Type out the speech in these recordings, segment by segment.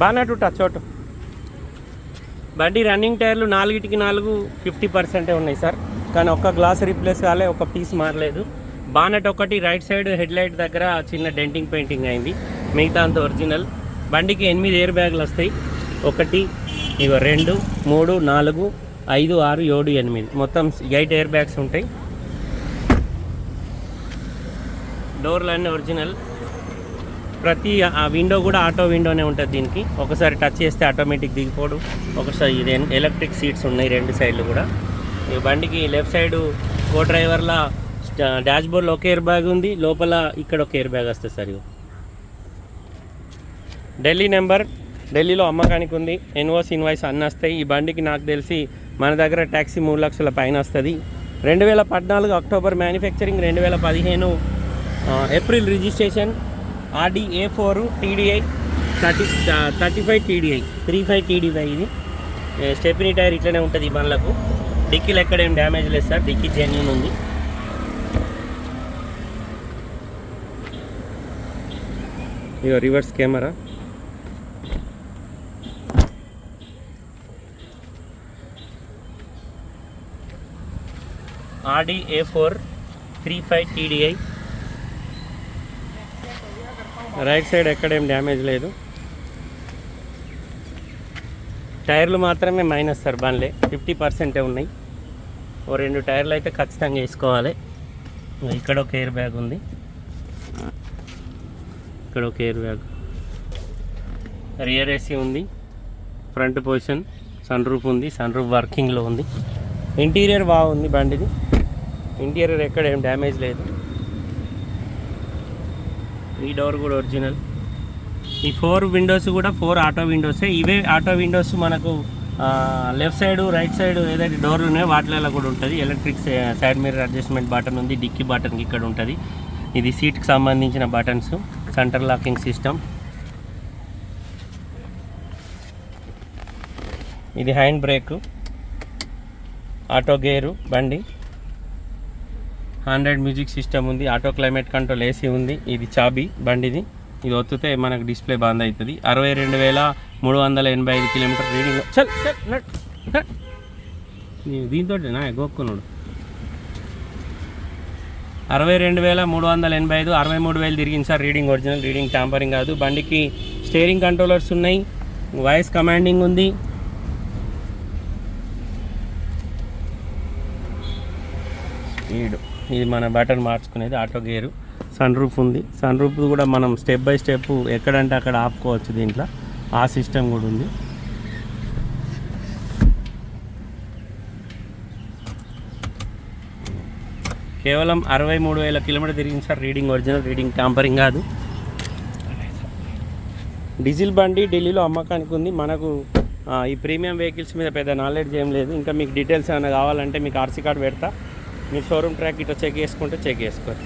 బాగానే touch out బండి running టైర్లు నాలుగిటికి నాలుగు ఫిఫ్టీ పర్సెంటే ఉన్నాయి సార్. కానీ ఒక్క గ్లాస్ రీప్లేస్ కాలే ఒక పీస్ మారలేదు. బానెట్ ఒకటి రైట్ సైడ్ హెడ్ లైట్ దగ్గర చిన్న డెంటింగ్ పెయింటింగ్ అయింది. మిగతా అంత ఒరిజినల్. బండికి ఎనిమిది ఎయిర్ బ్యాగులు వస్తాయి. ఒకటి ఇగో రెండు మూడు నాలుగు ఐదు ఆరు ఏడు ఎనిమిది. మొత్తం ఎయిట్ ఎయిర్ బ్యాగ్స్ ఉంటాయి. డోర్లు అన్నీ ఒరిజినల్. ప్రతి ఆ విండో కూడా ఆటో విండోనే ఉంటుంది దీనికి. ఒకసారి టచ్ చేస్తే ఆటోమేటిక్ దిగిపోడు. ఒకసారి ఇది ఎలక్ట్రిక్ సీట్స్ ఉన్నాయి రెండు సైడ్లు కూడా. ఈ బండికి లెఫ్ట్ సైడ్ కో డ్రైవర్ల డాష్ బోర్డ్లో ఒక ఎయిర్ బ్యాగ్ ఉంది. లోపల ఇక్కడ ఒక ఎయిర్ బ్యాగ్ వస్తుంది సార్ ఢిల్లీ నెంబర్ ఢిల్లీలో అమ్మకానికి ఉంది. ఎన్వోస్ ఇన్వాయిస్ అన్నీ వస్తాయి. ఈ బండికి నాకు తెలిసి మన దగ్గర ట్యాక్సీ మూడు లక్షల పైన వస్తుంది. రెండు వేల పద్నాలుగు అక్టోబర్ మ్యానుఫ్యాక్చరింగ్ రెండు వేల పదిహేను April registration Audi A four TDI thirty thirty five TDI. Three five TDI ఇది. స్టెప్నీ టైర్ ఇట్లనే ఉంటుంది ఈ బండ్లకు. డిక్కీలు ఎక్కడేం డ్యామేజ్ లేదు సార్. డిక్కీ జెన్యున్ ఉంది. ఇక reverse camera. Audi A four three five TDI. Right side ఎక్కడేం damage లేదు. టైర్లు మాత్రమే మైనస్ సార్ బండ్లే. ఫిఫ్టీ పర్సెంటే ఉన్నాయి. ఓ రెండు టైర్లు అయితే ఖచ్చితంగా వేసుకోవాలి. ఇక్కడ ఒక ఎయిర్ బ్యాగ్ ఉంది. ఇక్కడ ఒక ఎయిర్ బ్యాగ్. రియర్ ఏసీ ఉంది. ఫ్రంట్ పొజిషన్ సన్ రూఫ్ ఉంది. సన్ రూఫ్ వర్కింగ్లో ఉంది. ఇంటీరియర్ బాగుంది బండిది. ఇంటీరియర్ ఎక్కడ ఏం డ్యామేజ్ లేదు. ఈ డోర్ కూడా ఒరిజినల్ ఈ ఫోర్ విండోస్ కూడా ఫోర్ ఆటో విండోసే ఇవే ఆటో విండోస్ మనకు లెఫ్ట్ సైడ్ రైట్ సైడ్ ఏదైతే డోర్లు ఉన్నాయో వాటిలో కూడా ఉంటుంది. Electric side mirror adjustment button ఉంది డిక్కీ బటన్ ఇక్కడ ఉంటుంది. ఇది సీట్కి సంబంధించిన బటన్స్ సెంటర్ లాకింగ్ సిస్టమ్ ఇది హ్యాండ్ బ్రేక్ ఆటో గేరు బండి. హండ్రెడ్ మ్యూజిక్ సిస్టమ్ ఉంది ఆటో క్లైమేట్ కంట్రోల్ ఏసీ ఉంది ఇది చాబీ బండిది. ఇది ఒత్తితే మనకు డిస్ప్లే బంద్ అవుతుంది అరవై రెండు వేల మూడు వందల ఎనభై ఐదు కిలోమీటర్ రీడింగ్. చల్ చల్ నట్ దీంతో నా గోక్కున్నాడు అరవై రెండు వేల మూడు వందల ఎనభై ఐదు అరవై మూడు వేలు తిరిగింది sir reading original reading tampering కాదు. బండికి స్టీరింగ్ కంట్రోలర్స్ ఉన్నాయి వాయిస్ కమాండింగ్ ఉంది. ఈడు ఇది మన బటన్ మార్చుకునేది ఆటో గేరు. సన్ రూఫ్ ఉంది. సన్ రూఫ్ కూడా మనం స్టెప్ బై స్టెప్ ఎక్కడంటే అక్కడ ఆపుకోవచ్చు దీంట్లో. ఆ సిస్టమ్ కూడా ఉంది. కేవలం అరవై మూడు వేల కిలోమీటర్ తిరిగింది sir. Reading original reading tampering కాదు. డీజిల్ బండి ఢిల్లీలో అమ్మకానికి ఉంది. మనకు ఈ ప్రీమియం వెహికల్స్ మీద పెద్ద నాలెడ్జ్ ఏం లేదు. ఇంకా మీకు డీటెయిల్స్ ఏమైనా కావాలంటే మీకు ఆర్సీ కార్డ్ పెడతా. మీరు షోరూమ్ ట్రాక్ ఇట్లా చెక్ చేసుకుంటే చెక్ చేసుకోరు.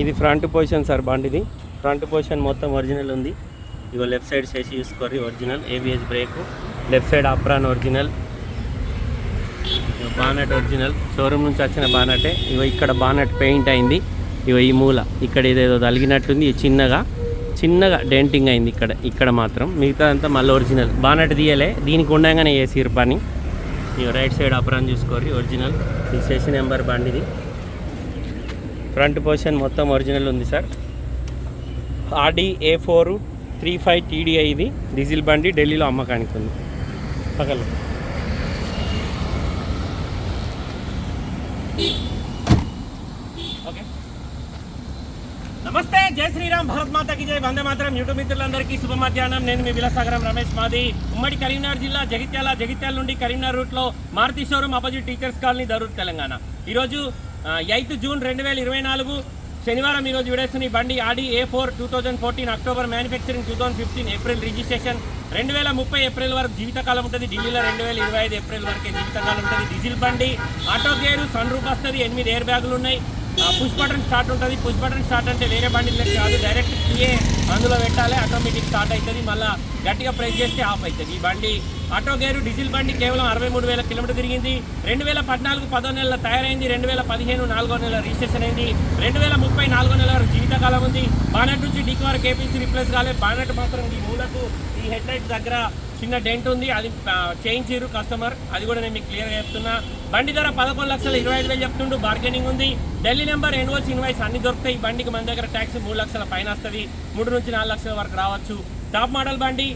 ఇది ఫ్రంట్ పొజిషన్ సార్ బండిది. ఫ్రంట్ పొజిషన్ మొత్తం ఒరిజినల్ ఉంది. ఇగో లెఫ్ట్ సైడ్ చేసి చూసుకోరు original. ABS brake left side apron original. Bonnet original. Showroom నుంచి వచ్చిన బానటే. ఇగో ఇక్కడ బానట్ పెయింట్ అయింది. ఇగో ఈ మూల. ఇక్కడ ఇదేదో తలిగినట్టుంది. ఇది చిన్నగా చిన్నగా డెంటింగ్ అయింది ఇక్కడ. ఇక్కడ మాత్రం. మిగతా అంతా మళ్ళీ ఒరిజినల్. బానట్ తీయలే. దీనికి ఉండగానే వేసిరు పని. రైట్ సైడ్ అప్రాన్ చూసుకోర్రి ఒరిజినల్. ఇది సెషన్ నెంబర్ బండిది. ఫ్రంట్ పొజిషన్ మొత్తం ఒరిజినల్ ఉంది sir. Audi A four three five TDI ఇది. డీజిల్ బండి ఢిల్లీలో అమ్మకానికి ఉంది. పక్కన. నమస్తే జై శ్రీరామ్ భారత్ మాతకి జై. వందే మాత్రం యూట్యూబ్ మిత్రులందరికీ శుభ మధ్యాహ్నం నేను మీ విలాసాగరం రమేష్ మాది. ఉమ్మడి కరీంనగర్ జిల్లా జగిత్యాల జగిత్యాల నుండి కరీంనగర్ రూట్లో Maruti showroom opposite teachers colony Darur Telangana. ఈరోజు ఎయిత్ జూన్ రెండు వేల ఇరవై నాలుగు శనివారం ఈరోజు విడేస్తున్న ఈ బండి Audi A four two thousand fourteen October manufacturing two thousand fifteen April registration. రెండు వేల ముప్పై ఏప్రిల్ వరకు జీవితకాలం ఉంటుంది. ఢిల్లీలో రెండు వేల ఇరవై ఐదు ఏప్రిల్ వరకే జీవితకాలం ఉంటుంది. డీజిల్ బండి ఆటో గేరు సన్ రూప్ వస్తుంది ఎనిమిది ఎయిర్ బ్యాగులు ఉన్నాయి. పుష్ బటన్ స్టార్ట్ ఉంటుంది. పుష్ బటన్ స్టార్ట్ అంటే వేరే బండి కాదు డైరెక్ట్ కీయే అందులో పెట్టాలి ఆటోమేటిక్ స్టార్ట్ అవుతుంది మళ్ళీ గట్టిగా ప్రెస్ చేస్తే ఆఫ్ అవుతుంది ఈ బండి ఆటో గేరు డీజిల్ బండి కేవలం అరవై మూడు వేల కిలోమీటర్ తిరిగింది. రెండు వేల పద్నాలుగు పదో నెలల తయారైంది రెండు వేల పదిహేను నాలుగో నెల రిజిస్ట్రేషన్ అయింది రెండు వేల ముప్పై నాలుగో నెల జీవితకాలం ఉంది. బానెట్ నుంచి డీక్ వరకు ఏపీసీ రిప్లేస్ కాలేదు బానట్ మాత్రం ఈ మూలకు ఈ హెడ్ లైట్ దగ్గర చిన్న డెంట్ ఉంది. అది చేయించారు కస్టమర్ అది కూడా నేను మీకు క్లియర్గా చెప్తున్నా. బండి ధర పదకొండు లక్షల ఇరవై ఐదు వేలు చెప్తుండు. బార్గెనింగ్ ఉంది. ఢిల్లీ నెంబర్ ఎన్వోస్ ఇన్వాయిస్ అన్ని దొరుకుతాయి. ఈ బండికి మన దగ్గర ట్యాక్స్ మూడు లక్షల పైన వస్తుంది. మూడు నుంచి నాలుగు లక్షల వరకు రావచ్చు. టాప్ మోడల్ బండి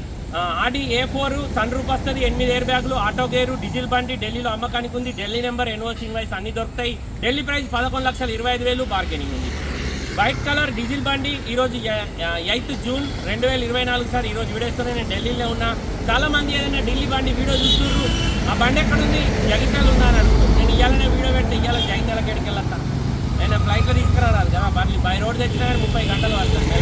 Audi A four sun roof వస్తుంది ఎనిమిది ఎయిర్ బ్యాగులు ఆటో గేరు డీజిల్ బండి ఢిల్లీలో అమ్మకానికి ఉంది ఢిల్లీ నెంబర్ ఎన్ఓసి ఇన్వాయిస్ అన్ని దొరుకుతాయి. ఢిల్లీ ప్రైస్ పదకొండు లక్షల ఇరవై ఐదు వేలు బార్గెనింగ్ ఉంది. వైట్ కలర్ డీజిల్ బండి ఈరోజు ఎయిత్ జూన్ రెండు వేల ఇరవై నాలుగు సార్ ఈరోజు వీడియోస్తూనే నేను ఢిల్లీలో ఉన్నా. చాలా మంది ఏదైనా ఢిల్లీ బండి వీడియో చూస్తున్నారు. ఆ బండి ఎక్కడుంది? ఉంది జగిత్యాల ఉందా అని నేను ఇవ్వాలనే వీడియో పెడితే ఇవ్వాలి జగిత్యాలకి ఎక్కడికి వెళ్ళొస్తా నేను ఫ్లైట్లో తీసుకురాలి కదా బండి బై రోడ్ తెచ్చినా కానీ ముప్పై గంటలు పడుతుంది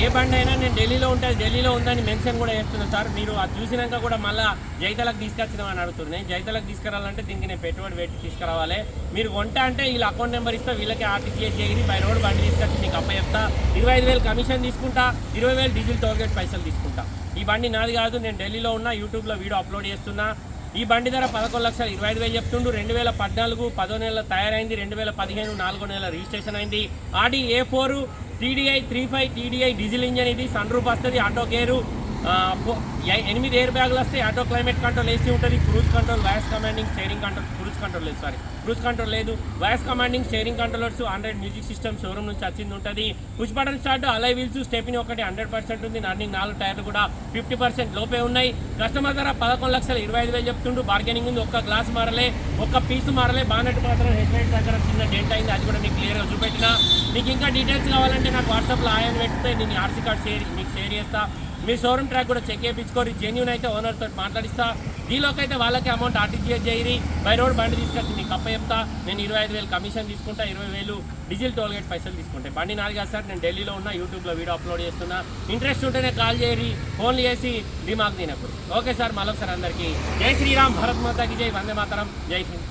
ఏ బండి అయినా నేను ఢిల్లీలో ఉంటే ఢిల్లీలో ఉందని మెన్షన్ కూడా చేస్తున్నాను సార్. మీరు అది చూసినాక కూడా మళ్ళీ జైతలకు తీసుకొచ్చినామని అడుగుతుంది నేను జైతలకు తీసుకురావాలంటే దీనికి నేను పెట్టుబడి పెట్టి తీసుకురావాలి. మీరు కొంట అంటే వీళ్ళ అకౌంట్ నెంబర్ ఇస్తే వీళ్ళకి ఆర్టీజీఎస్ చేయని బై రోడ్ బండి తీసుకొచ్చి మీకు అప్ప చెప్తా. ఇరవై ఐదు వేలు కమిషన్ తీసుకుంటా ఇరవై వేలు డీజిల్ టోల్గేట్ పైసలు తీసుకుంటా. ఈ బండి నాది కాదు నేను ఢిల్లీలో ఉన్నా యూట్యూబ్లో వీడియో అప్లోడ్ చేస్తున్నా. ఈ బండి ధర పదకొండు లక్షల ఇరవై ఐదు వేలు చెప్తుండు. రెండు వేల పద్నాలుగు పదో నెలల తయారైంది. రెండు వేల పదిహేను నాలుగో నెల రిజిస్ట్రేషన్ అయింది. Audi A four TDI three five TDI diesel engine ఇది. సన్ రూప్ వస్తుంది ఆటో గేరు ఎనిమిది ఎయిర్ బ్యాగులు వస్తాయి ఆటో క్లైమేట్ కంట్రోల్ ఏసీ ఉంటుంది cruise control voice commanding steering control cruise control లేదు సారీ క్రూజ్ కంట్రోల్ లేదు. Voice commanding steering controllers hundred music system showroom నుంచి వచ్చింది ఉంటుంది. Push button start alloy wheels stepney ఒకటి హండ్రెడ్ పర్సెంట్ ఉంది. Running నాలుగు టైర్లు కూడా ఫిఫ్టీ పర్సెంట్ లోపే ఉన్నాయి. కస్టమర్ ధర పదకొండు లక్షల ఇరవై ఐదు వేలు చెప్తుండు. బార్గెనింగ్ ఉంది. ఒక్క గ్లాస్ మారలే ఒక్క పీస్ మారలే. బానెట్ మాత్రం హెడ్ లైట్ దగ్గర చిన్న డేట్ అయింది. అది కూడా మీకు క్లియర్గా చూపెట్టిన. మీకు ఇంకా డీటెయిల్స్ కావాలంటే నాకు వాట్సాప్లో ఆయన పెడితే నేను ఆర్సీ కార్డ్ షేర్ మీకు షేర్ చేస్తా. మీ షోరూమ్ ట్రాక్ కూడా చెక్ చేయించుకోరు జెన్యున్ అయితే ఓనర్తో మాట్లాడిస్తా. దీలోకి అయితే వాళ్ళకి అమౌంట్ ఆర్టీజీఎస్ చేయరి బై రోడ్ బండి తీసుకొచ్చి నీకు అప్ప చెప్తా. నేను ఇరవై ఐదు వేలు కమిషన్ తీసుకుంటా ఇరవై వేలు డీజిల్ టోల్గేట్ పైసలు తీసుకుంటే. బండి నాది కాదు సార్ నేను ఢిల్లీలో ఉన్నా యూట్యూబ్లో వీడియో అప్లోడ్ చేస్తున్నా. ఇంట్రెస్ట్ ఉంటేనే కాల్ చేయరి ఫోన్లు చేసి దిమాగ్ తినకూడదు ఓకే సార్ మళ్ళొకసారి అందరికీ. జై శ్రీరామ్ భరత్ మాతాకి జై వందే మాతరం. జై హింద్.